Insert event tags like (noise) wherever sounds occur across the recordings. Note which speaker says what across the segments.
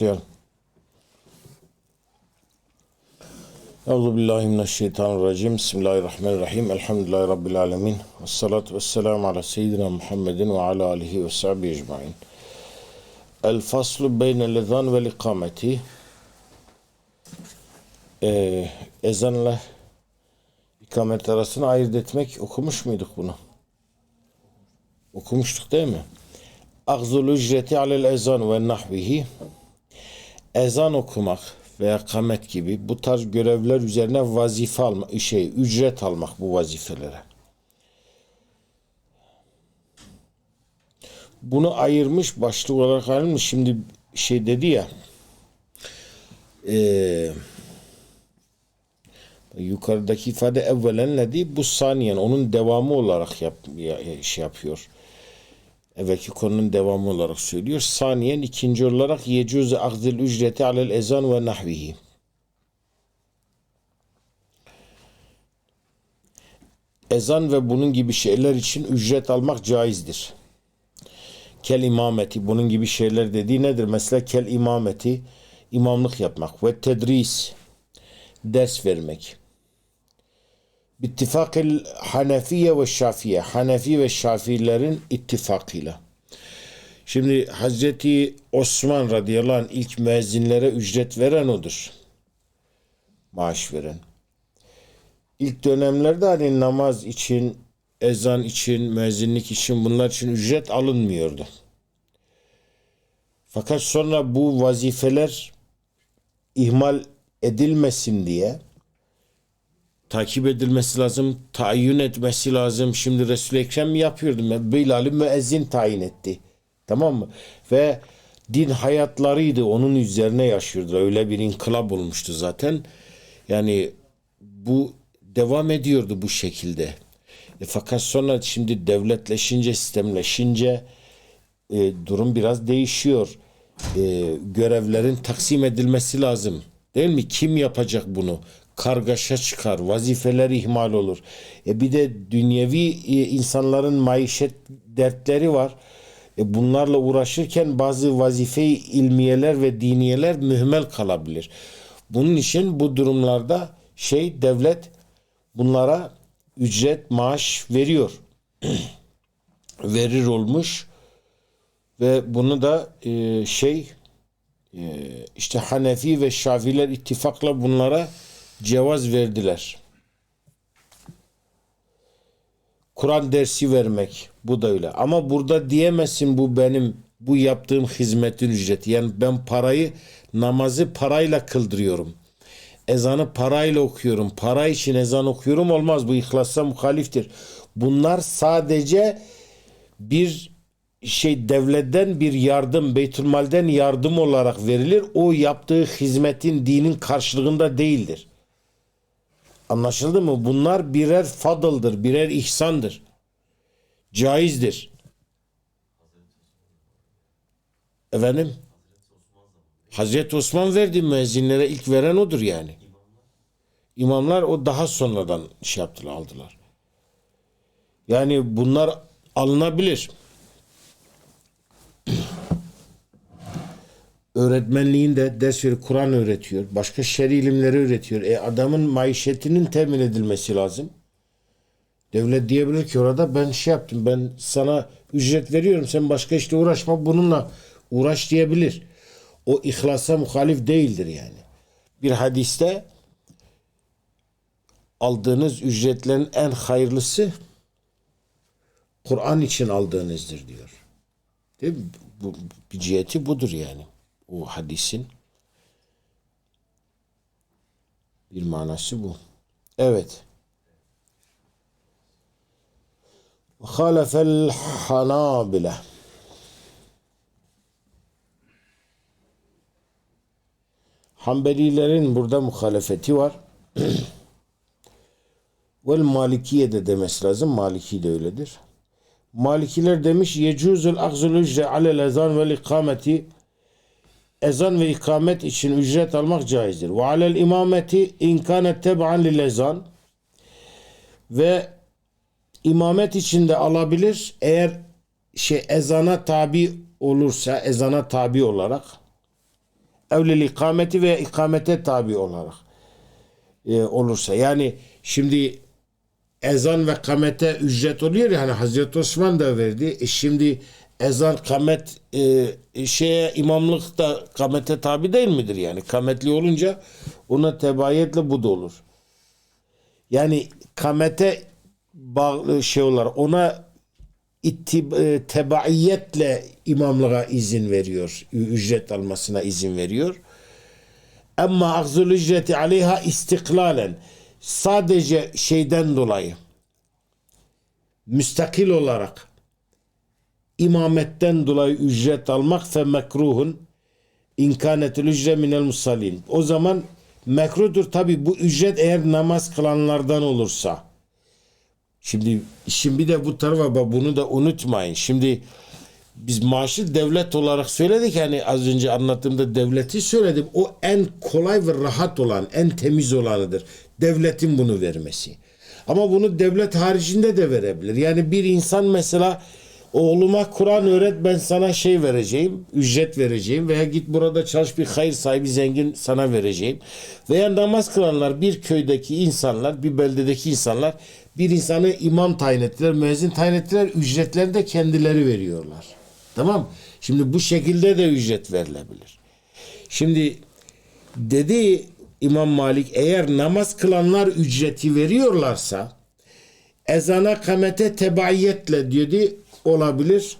Speaker 1: Diyorum. Euzu billahi mineşşeytanirracim. Bismillahirrahmanirrahim. Elhamdülillahi rabbil alamin. Ves salatu vesselamu ala seyyidina Muhammedin ve ala alihi ve sahbihi ecmaîn. El faslu beynel ezan ve ikameti. Ee, ezanla ikamet arasını ayırt etmek okumuş muyduk bunu? Okumuştuk değil mi? Akzul ücreti alel ezan ve nahvihi ezan okumak veya kamet gibi bu tarz görevler üzerine vazife alma, şey, ücret almak bu vazifelere. Bunu ayırmış, başlık olarak ayrılmış. Şimdi şey dedi ya, eee yukarıdaki ifade evvelen ne değil? Bu saniyen onun devamı olarak yap, ya- şey yapıyor. Evvelki konunun devamı olarak söylüyor. Saniyen ikinci olarak yecüz akzil ücreti alel ezan ve nahvihi. Ezan ve bunun gibi şeyler için ücret almak caizdir. Kel imameti bunun gibi şeyler dediği nedir? Mesela kel imameti imamlık yapmak ve tedris ders vermek. Bittifakil Hanefiye ve Şafiye. Hanefi ve Şafiilerin ittifakıyla. Şimdi Hazreti Osman radıyallahu anh ilk müezzinlere ücret veren odur. Maaş veren. İlk dönemlerde hani namaz için, ezan için, müezzinlik için bunlar için ücret alınmıyordu. Fakat sonra bu vazifeler ihmal edilmesin diye takip edilmesi lazım, tayin etmesi lazım. Şimdi Resul-i Ekrem yapıyordu. Bilal'i müezzin tayin etti. Tamam mı? Ve din hayatlarıydı. Onun üzerine yaşıyordu. Öyle bir inkılap olmuştu zaten. Yani bu devam ediyordu bu şekilde. E, fakat sonra şimdi devletleşince, sistemleşince e, durum biraz değişiyor. E, görevlerin taksim edilmesi lazım. Değil mi? Kim yapacak bunu? Kargaşa çıkar, vazifeler ihmal olur. E bir de dünyevi e, insanların maişet dertleri var. E bunlarla uğraşırken bazı vazife ilmiyeler ve diniyeler mühmel kalabilir. Bunun için bu durumlarda şey devlet bunlara ücret, maaş veriyor. (clears throat) Verir olmuş ve bunu da e, şey e, işte Hanefi ve Şafiler ittifakla bunlara cevaz verdiler. Kur'an dersi vermek bu da öyle. Ama burada diyemezsin bu benim bu yaptığım hizmetin ücreti. Yani ben parayı namazı parayla kıldırıyorum. Ezanı parayla okuyorum. Para için ezan okuyorum olmaz. Bu ihlasa muhaliftir. Bunlar sadece bir şey devletten bir yardım, Beytülmal'den yardım olarak verilir. O yaptığı hizmetin dinin karşılığında değildir. Anlaşıldı mı? Bunlar birer fadıldır, birer ihsandır. Caizdir. Efendim? Hazreti Osman verdi müezzinlere ilk veren odur yani. İmamlar o daha sonradan şey yaptılar, aldılar. Yani bunlar alınabilir. Öğretmenliğinde ders verip Kur'an öğretiyor. Başka şer'i ilimleri öğretiyor. E adamın maişetinin temin edilmesi lazım. Devlet diyebilir ki orada ben şey yaptım. Ben sana ücret veriyorum. Sen başka işle uğraşma. Bununla uğraş diyebilir. O ihlasa muhalif değildir yani. Bir hadiste aldığınız ücretlerin en hayırlısı Kur'an için aldığınızdır diyor. Değil mi? Bu, bir ciheti budur yani. O hadisin bir manası bu. Evet. Halefel hanabile. Hanbelilerin burada muhalefeti var. (clears throat) Vel Malikiye de demesi lazım. Maliki de öyledir. Malikiler demiş yecuzul akzul ücre alel ezan vel ikameti ezan ve ikamet için ücret almak caizdir. Ve alel imameti inkâne teb'an lil ezan ve imamet için de alabilir eğer şey ezana tabi olursa ezana tabi olarak evlil ikameti ve ikamete tabi olarak e, olursa. Yani şimdi ezan ve kamete ücret oluyor ya hani Hazreti Osman da verdi. E şimdi ezan kamet e, şeye imamlık da kamete tabi değil midir yani? Kametli olunca ona tebayetle bu da olur. Yani kamete bağlı şey olarak ona ittib, e, tebaiyetle imamlığa izin veriyor. Ücret almasına izin veriyor. Ama akzul ücreti aleyha istiklalen sadece şeyden dolayı müstakil olarak imametten dolayı ücret almak fe mekruhun inkanetil ücre minel musallin. O zaman mekruhdur tabi bu ücret eğer namaz kılanlardan olursa. Şimdi işin bir de bu tarafa bak bunu da unutmayın. Şimdi biz maaşı devlet olarak söyledik hani az önce anlattığımda devleti söyledim. O en kolay ve rahat olan, en temiz olanıdır. Devletin bunu vermesi. Ama bunu devlet haricinde de verebilir. Yani bir insan mesela oğluma Kur'an öğret ben sana şey vereceğim, ücret vereceğim veya git burada çalış bir hayır sahibi zengin sana vereceğim. Veya namaz kılanlar bir köydeki insanlar, bir beldedeki insanlar bir insanı imam tayin ettiler, müezzin tayin ettiler, ücretlerini de kendileri veriyorlar. Tamam. Şimdi bu şekilde de ücret verilebilir. Şimdi dedi İmam Malik eğer namaz kılanlar ücreti veriyorlarsa ezana kamete tebaiyetle diyordu olabilir.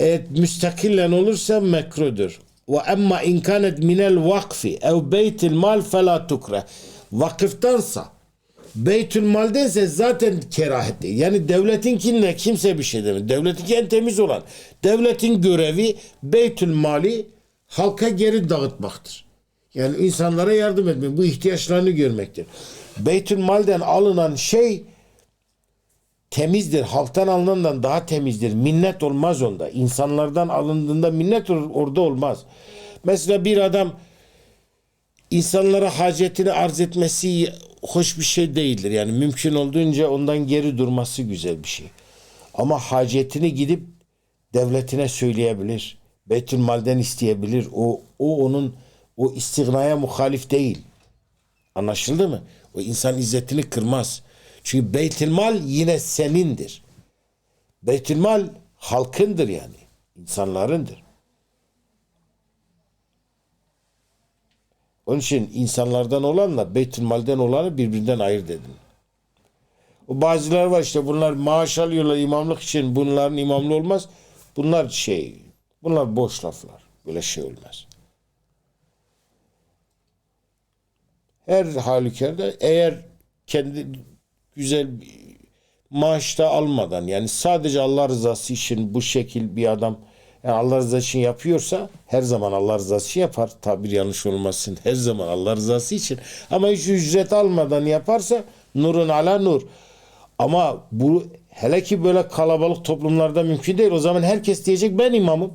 Speaker 1: Evet müstakillen olursa mekrudur. Ve emma in kanet minel vakfi ev beytil mal fela tukre. Vakıftansa Beytül maldense zaten kerahet değil. Yani devletinkine kimse bir şey demiyor. Devletinki en temiz olan. Devletin görevi Beytül mali halka geri dağıtmaktır. Yani insanlara yardım etmek, bu ihtiyaçlarını görmektir. Beytül malden alınan şey temizdir. Halktan alınandan daha temizdir. Minnet olmaz onda. İnsanlardan alındığında minnet or- orada olmaz. Mesela bir adam insanlara hacetini arz etmesi hoş bir şey değildir. Yani mümkün olduğunca ondan geri durması güzel bir şey. Ama hacetini gidip devletine söyleyebilir. Beytülmal'den isteyebilir. O, o onun o istignaya muhalif değil. Anlaşıldı mı? O insan izzetini kırmaz. Çünkü Beytülmal yine senindir. Beytülmal halkındır yani. insanlarındır. Onun için insanlardan olanla Beytülmal'den olanı birbirinden ayırt edin. O bazılar var işte bunlar maaş alıyorlar imamlık için bunların imamlı olmaz. Bunlar şey bunlar boş laflar. Böyle şey olmaz. Her halükarda eğer kendi güzel bir maaşta almadan yani sadece Allah rızası için bu şekil bir adam yani Allah rızası için yapıyorsa her zaman Allah rızası için yapar. Tabir yanlış olmasın. Her zaman Allah rızası için. Ama hiç ücret almadan yaparsa nurun ala nur. Ama bu hele ki böyle kalabalık toplumlarda mümkün değil. O zaman herkes diyecek ben imamım.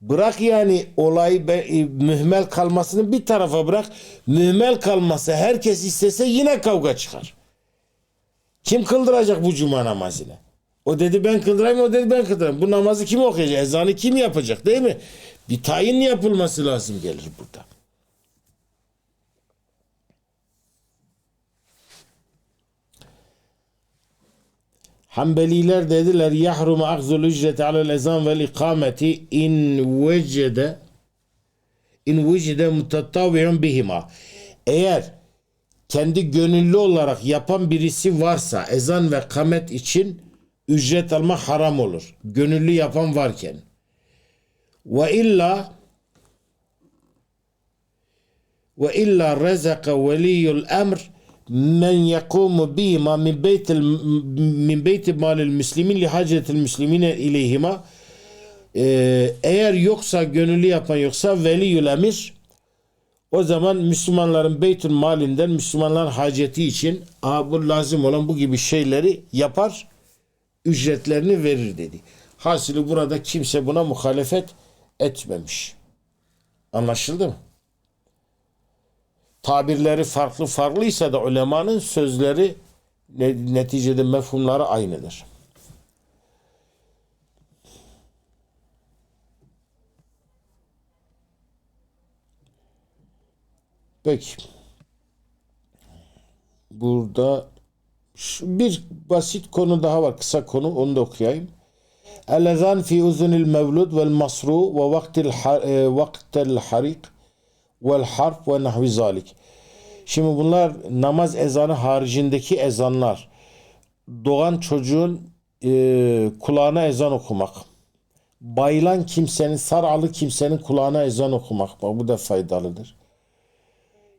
Speaker 1: Bırak yani olay be, e, mühmel kalmasını bir tarafa bırak. Mühmel kalması herkes istese yine kavga çıkar. Kim kıldıracak bu cuma namazını? O dedi ben kıldırayım, o dedi ben kıldırayım. Bu namazı kim okuyacak? Ezanı kim yapacak değil mi? Bir tayin yapılması lazım gelir burada. Hanbeliler dediler yahrumu akzul ücreti alel ezan vel ikameti in vecede in vecede mutettavi'un bihima. Eğer kendi gönüllü olarak yapan birisi varsa ezan ve kamet için ücret almak haram olur. Gönüllü yapan varken. Ve illa ve illa rezaka veliyul emr men yakumu bihima min beytil min beyti malil müslimin li hacetil müslimine ileyhima Ee, eğer yoksa gönüllü yapan yoksa veliyül emir o zaman Müslümanların beytül malinden Müslümanların haceti için Aa, bu lazım olan bu gibi şeyleri yapar ücretlerini verir dedi. Hasılı burada kimse buna muhalefet etmemiş. Anlaşıldı mı? Tabirleri farklı farklıysa da ulemanın sözleri ne- neticede mefhumları aynıdır. Peki. Burada bir basit konu daha var. Kısa konu. Onu da okuyayım. El-ezan fi uzunil mevlud vel masru ve vaktil e, vaktel harik vel harf ve nahvi zalik. Şimdi bunlar namaz ezanı haricindeki ezanlar. Doğan çocuğun e, kulağına ezan okumak. Bayılan kimsenin, saralı kimsenin kulağına ezan okumak. Bak bu da faydalıdır.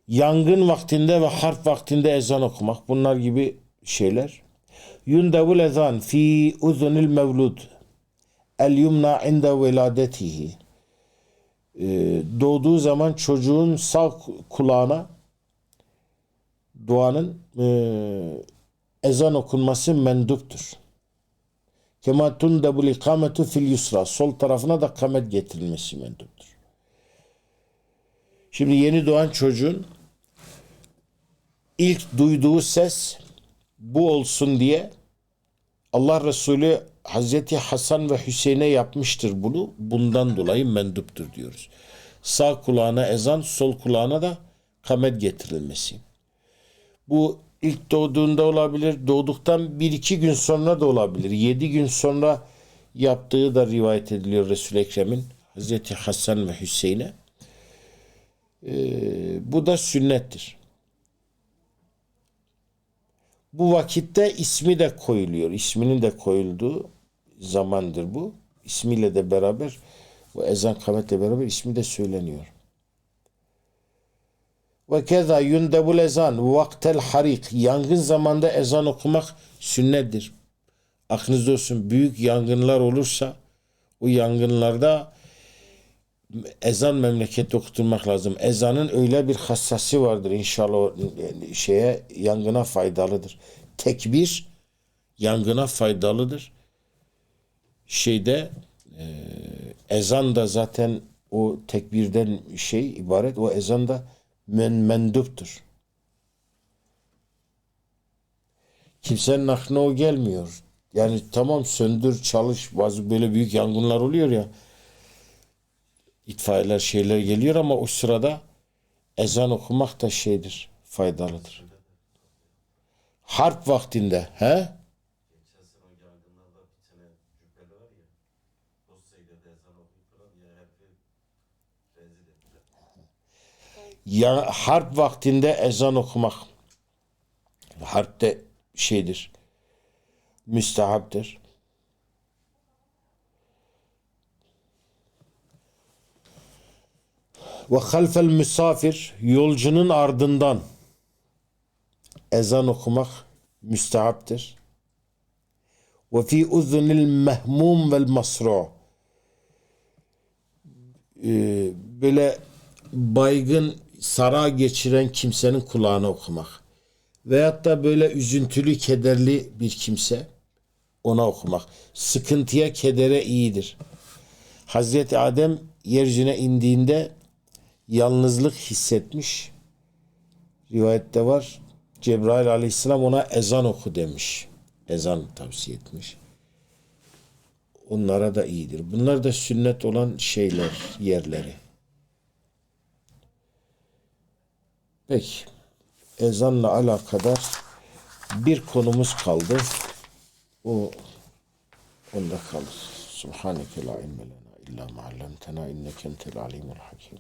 Speaker 1: Yangın vaktinde ve harp vaktinde ezan okumak. Bunlar gibi şeyler. Yundevul ezan fi uzunil mevlud. El yumna inde veladetihi. Ee, doğduğu zaman çocuğun sağ kulağına duanın e, ezan okunması menduptur. Kema tundebul ikametu fil yusra. Sol tarafına da kamet getirilmesi menduptur. Şimdi yeni doğan çocuğun ilk duyduğu ses bu olsun diye Allah Resulü Hazreti Hasan ve Hüseyin'e yapmıştır bunu. Bundan dolayı menduptur diyoruz. Sağ kulağına ezan, sol kulağına da kamet getirilmesi. Bu ilk doğduğunda olabilir, doğduktan bir iki gün sonra da olabilir. Yedi gün sonra yaptığı da rivayet ediliyor Resul-i Ekrem'in Hazreti Hasan ve Hüseyin'e. Ee, bu da sünnettir. Bu vakitte ismi de koyuluyor. İsminin de koyulduğu zamandır bu. İsmiyle de beraber bu ezan kametle beraber ismi de söyleniyor. Ve keza yundebul ezan vaktel harik yangın zamanda ezan okumak sünnettir. Aklınızda olsun büyük yangınlar olursa o yangınlarda ezan memlekette okutulmak lazım. Ezanın öyle bir hassası vardır inşallah şeye yangına faydalıdır. Tekbir yangına faydalıdır. Şeyde e, ezan da zaten o tekbirden şey ibaret. O ezan da men menduptur. Kimsenin aklına o gelmiyor. Yani tamam söndür çalış bazı böyle büyük yangınlar oluyor ya itfaiyeler şeyler geliyor ama o sırada ezan okumak da şeydir, faydalıdır. Harp vaktinde, he? Ya, harp vaktinde ezan okumak. Harpte şeydir, müstehaptır. Ve halfel misafir yolcunun ardından ezan okumak müstehaptır. Ve fi uzunil mehmum vel masru Ee, böyle baygın sara geçiren kimsenin kulağına okumak. Veyahut da böyle üzüntülü, kederli bir kimse ona okumak. Sıkıntıya, kedere iyidir. Hazreti Adem yeryüzüne indiğinde yalnızlık hissetmiş. Rivayette var. Cebrail aleyhisselam ona ezan oku demiş. Ezan tavsiye etmiş. Onlara da iyidir. Bunlar da sünnet olan şeyler, yerleri. Peki. Ezanla alakadar bir konumuz kaldı. O onda kalır. Subhaneke la ilme lena illa ma allamtena inneke entel alimul hakim.